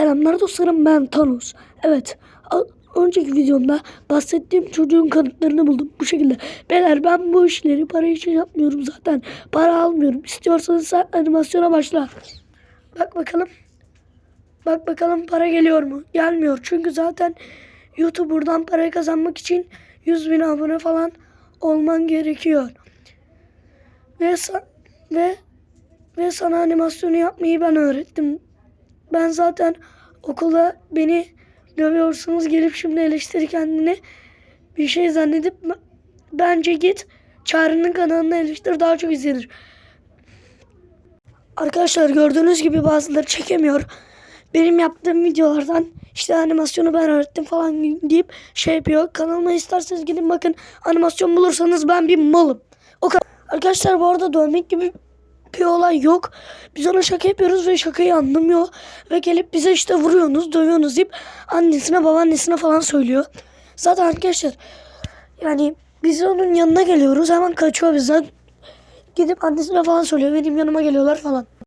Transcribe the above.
Selamlar dostlarım ben Thanos. Evet önceki videomda bahsettiğim çocuğun kanıtlarını buldum bu şekilde. Beyler ben bu işleri para için yapmıyorum zaten. Para almıyorum. İstiyorsanız sen animasyona başla. Bak bakalım. Bak bakalım para geliyor mu? Gelmiyor. Çünkü zaten YouTube buradan para kazanmak için 100 bin abone falan olman gerekiyor. Ve, ve ve sana animasyonu yapmayı ben öğrettim. Ben zaten okulda beni dövüyorsunuz gelip şimdi eleştiri kendini bir şey zannedip bence git Çağrı'nın kanalını eleştir daha çok izlenir. Arkadaşlar gördüğünüz gibi bazıları çekemiyor. Benim yaptığım videolardan işte animasyonu ben öğrettim falan deyip şey yapıyor. Kanalıma isterseniz gidin bakın animasyon bulursanız ben bir malım. O kadar. Arkadaşlar bu arada dövmek gibi bir olay yok. Biz ona şaka yapıyoruz ve şakayı anlamıyor. Ve gelip bize işte vuruyorsunuz, dövüyorsunuz deyip annesine babaannesine falan söylüyor. Zaten arkadaşlar yani biz onun yanına geliyoruz hemen kaçıyor bizden. Gidip annesine falan söylüyor. Benim yanıma geliyorlar falan.